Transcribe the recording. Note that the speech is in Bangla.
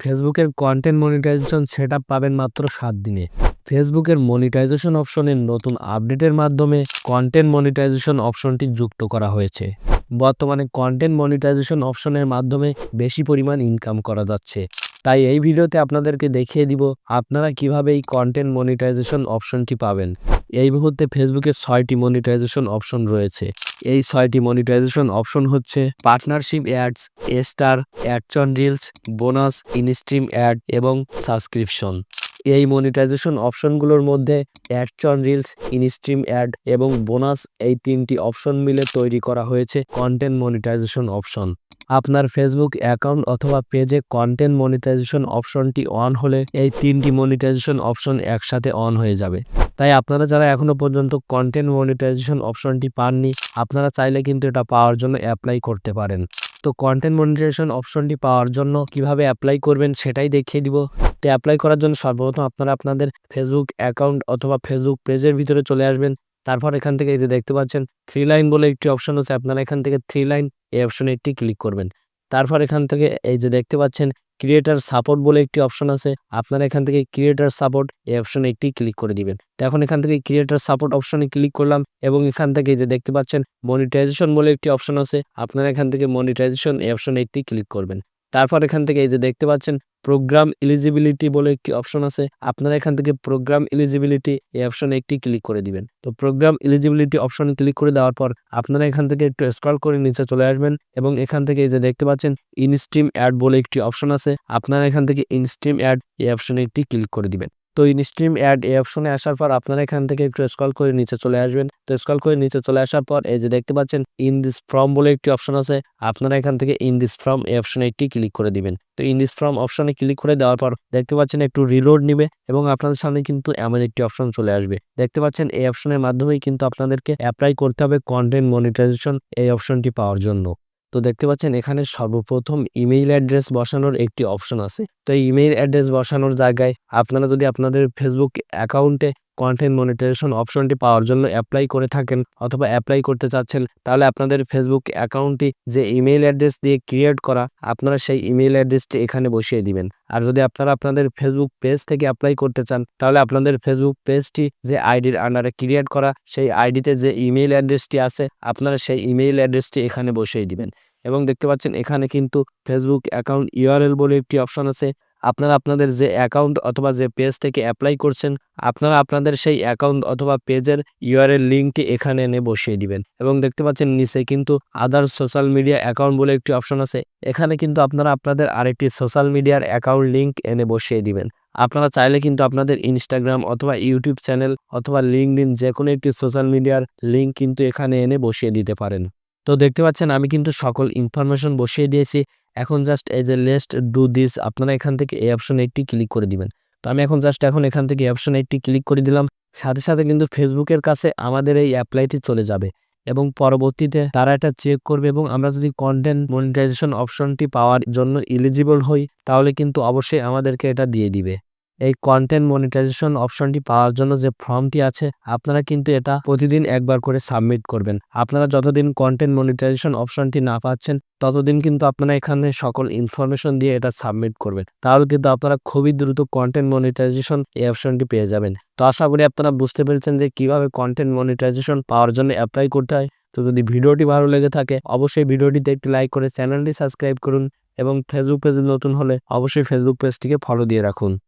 ফেসবুকের কন্টেন্ট মনিটাইজেশন সেট পাবেন মাত্র সাত দিনে। ফেসবুকের মনিটাইজেশন অপশনের নতুন আপডেটের মাধ্যমে কন্টেন্ট মনিটাইজেশন অপশনটি যুক্ত করা হয়েছে। বর্তমানে কন্টেন্ট মনিটাইজেশন অপশনের মাধ্যমে বেশি পরিমাণ ইনকাম করা যাচ্ছে। তাই এই ভিডিওতে আপনাদেরকে দেখিয়ে দিব আপনারা কীভাবে এই কন্টেন্ট মনিটাইজেশন অপশনটি পাবেন। এই মুহূর্তে ফেসবুকে ছয়টি মনিটাইজেশন অপশন রয়েছে। এই ছয়টি মনিটাইজেশন অপশন হচ্ছে partnership ads star ads on reels bonus instream ad এবং সাবস্ক্রিপশন এই মনিটাইজেশন অপশনগুলোর মধ্যে ads on reels instream ad এবং বোনাস এই তিনটি অপশন মিলে তৈরি করা হয়েছে কন্টেন্ট মনিটাইজেশন অপশন আপনার ফেসবুক অ্যাকাউন্ট অথবা পেজে কন্টেন্ট মনিটাইজেশন অপশনটি অন হলে এই তিনটি মনিটাইজেশন অপশন একসাথে অন হয়ে যাবে। তাই আপনারা যারা এখনও পর্যন্ত কন্টেন্ট মনিটাইজেশন অপশনটি পাননি, আপনারা চাইলে কিন্তু এটা পাওয়ার জন্য অ্যাপ্লাই করতে পারেন। তো কন্টেন্ট মনিটাইজেশন অপশনটি পাওয়ার জন্য কীভাবে অ্যাপ্লাই করবেন সেটাই দেখিয়ে দিব। তো অ্যাপ্লাই করার জন্য সর্বপ্রথম আপনারা আপনাদের ফেসবুক অ্যাকাউন্ট অথবা ফেসবুক পেজের ভিতরে চলে আসবেন। তারপর এখান থেকে এই যে দেখতে পাচ্ছেন থ্রি লাইন বলে একটি অপশন আছে, আপনারা এখান থেকে থ্রি লাইন এই অপশনে একটি ক্লিক করবেন। তারপর এখান থেকে এই যে দেখতে পাচ্ছেন ক্রিয়েটার সাপোর্ট বলে একটি অপশন আছে, আপনারা এখান থেকে ক্রিয়েটার সাপোর্ট এই অপশনে একটি ক্লিক করে দিবেন। তো এখন এখান থেকে ক্রিয়েটার সাপোর্ট অপশনে ক্লিক করলাম এবং এখান থেকে যে দেখতে পাচ্ছেন মনিটাইজেশন বলে একটি অপশন আছে, আপনারা এখান থেকে মনিটাইজেশন এই অপশনে একটি ক্লিক করবেন। তারপর এখান থেকে এই যে দেখতে পাচ্ছেন প্রোগ্রাম এলিজিবিলিটি বলে একটি অপশন আছে। আপনারা এখান থেকে প্রোগ্রাম এলিজিবিলিটি এই অপশনে একটি ক্লিক করে দিবেন। তো প্রোগ্রাম এলিজিবিলিটি অপশনে ক্লিক করে দেওয়ার পর আপনারা এখান থেকে একটু স্ক্রল করে নিচে চলে আসবেন এবং এখান থেকে এই যে দেখতে পাচ্ছেন ইনস্ট্রিম অ্যাড বলে একটি অপশন আছে। আপনারা এখান থেকে ইনস্ট্রিম অ্যাড এই অপশনে একটি ক্লিক করে দিবেন। তো ইনস্ট্রিম অ্যাড এই অপশনে আসার পর আপনারা এখান থেকে একটু স্ক্রল করে নিচে চলে আসবেন। তো স্ক্রল করে নিচে চলে আসার পর এই যে দেখতে পাচ্ছেন ইন দিস ফর্ম বলে একটি অপশন আছে। আপনারা এখান থেকে ইন দিস ফর্ম এই অপশনে একটি ক্লিক করে দিবেন। তো ইন দিস ফর্ম অপশনে ক্লিক করে দেওয়ার পর দেখতে পাচ্ছেন একটু রিলোড নিবে এবং আপনাদের সামনে কিন্তু এমন একটি অপশন চলে আসবে। দেখতে পাচ্ছেন এই অপশনের মাধ্যমেই কিন্তু আপনাদেরকে অ্যাপ্লাই করতে হবে কন্টেন্ট মনিটাইজেশন এই অপশনটি পাওয়ার জন্য। তো দেখতে পাচ্ছেন এখানে সর্বপ্রথম ইমেইল অ্যাড্রেস বসানোর একটি অপশন আছে। তো ইমেইল অ্যাড্রেস বসানোর জায়গায় আপনারা যদি আপনাদের ফেসবুক অ্যাকাউন্টে কন্টেন্ট মনিটাইজেশন অপশনটি পাওয়ার জন্য অ্যাপ্লাই করে থাকেন অথবা অ্যাপ্লাই করতে চাচ্ছেন, তাহলে আপনাদের ফেসবুক অ্যাকাউন্টটি যে ইমেইল অ্যাড্রেস দিয়ে ক্রিয়েট করা, আপনারা সেই ইমেইল অ্যাড্রেসটি এখানে বসিয়ে দিবেন। আর যদি আপনারা আপনাদের ফেসবুক পেজ থেকে অ্যাপ্লাই করতে চান, তাহলে আপনাদের ফেসবুক পেজটি যে আইডির আন্ডারে ক্রিয়েট করা, সেই আইডিতে যে ইমেইল অ্যাড্রেসটি আছে, আপনারা সেই ইমেইল অ্যাড্রেসটি এখানে বসিয়ে দিবেন। এবং দেখতে পাচ্ছেন, এখানে কিন্তু ফেসবুক অ্যাকাউন্ট ইউআরএল বলে একটি অপশন আছে। আপনারা আপনাদের যে অ্যাকাউন্ট অথবা যে পেজ থেকে অ্যাপ্লাই করছেন, আপনারা আপনাদের সেই অ্যাকাউন্ট অথবা পেজের ইউআরএল লিঙ্কটি এখানে এনে বসিয়ে দিবেন। এবং দেখতে পাচ্ছেন নিচে কিন্তু আদার সোশ্যাল মিডিয়া অ্যাকাউন্ট বলে একটি অপশন আছে। এখানে কিন্তু আপনারা আপনাদের আরেকটি সোশ্যাল মিডিয়ার অ্যাকাউন্ট লিঙ্ক এনে বসিয়ে দিবেন। আপনারা চাইলে কিন্তু আপনাদের ইনস্টাগ্রাম অথবা ইউটিউব চ্যানেল অথবা লিঙ্কড যে কোনো একটি সোশ্যাল মিডিয়ার লিঙ্ক কিন্তু এখানে এনে বসিয়ে দিতে পারেন। তো দেখতে পাচ্ছেন, আমি কিন্তু সকল ইনফরমেশন বসিয়ে দিয়েছি। এখন just as a lest do this আপনারা এখান থেকে এই অপশনে একটি ক্লিক করে দিবেন। তো আমি এখন জাস্ট এখন এখান থেকে অপশনে একটি ক্লিক করে দিলাম। সাথে সাথে কিন্তু ফেসবুকের কাছে আমাদের এই অ্যাপ্লাইটি চলে যাবে এবং পরবর্তীতে তারা এটা চেক করবে এবং আমরা যদি কন্টেন্ট মনিটাইজেশন অপশনটি পাওয়ার জন্য এলিজিবল হই, তাহলে কিন্তু অবশ্যই আমাদেরকে এটা দিয়ে দিবে। এই কন্টেন্ট মনিটাইজেশন অপশনটি পাওয়ার জন্য যে ফর্মটি আছে, আপনারা কিন্তু এটা প্রতিদিন একবার করে সাবমিট করবেন। আপনারা যতদিন কন্টেন্ট মনিটাইজেশন অপশনটি না পাচ্ছেন, ততদিন কিন্তু আপনারা এখানে সকল ইনফরমেশন দিয়ে এটা সাবমিট করবেন। তাহলে কিন্তু আপনারা খুবই দ্রুত কন্টেন্ট মনিটাইজেশন এই অপশনটি পেয়ে যাবেন। তো আশা করি আপনারা বুঝতে পেরেছেন যে কীভাবে কন্টেন্ট মনিটাইজেশন পাওয়ার জন্য অ্যাপ্লাই করতে হয়। তো যদি ভিডিওটি ভালো লেগে থাকে, অবশ্যই ভিডিওটিতে একটি লাইক করে চ্যানেলটি সাবস্ক্রাইব করুন এবং ফেসবুক পেজ নতুন হলে অবশ্যই ফেসবুক পেজটিকে ফলো দিয়ে রাখুন।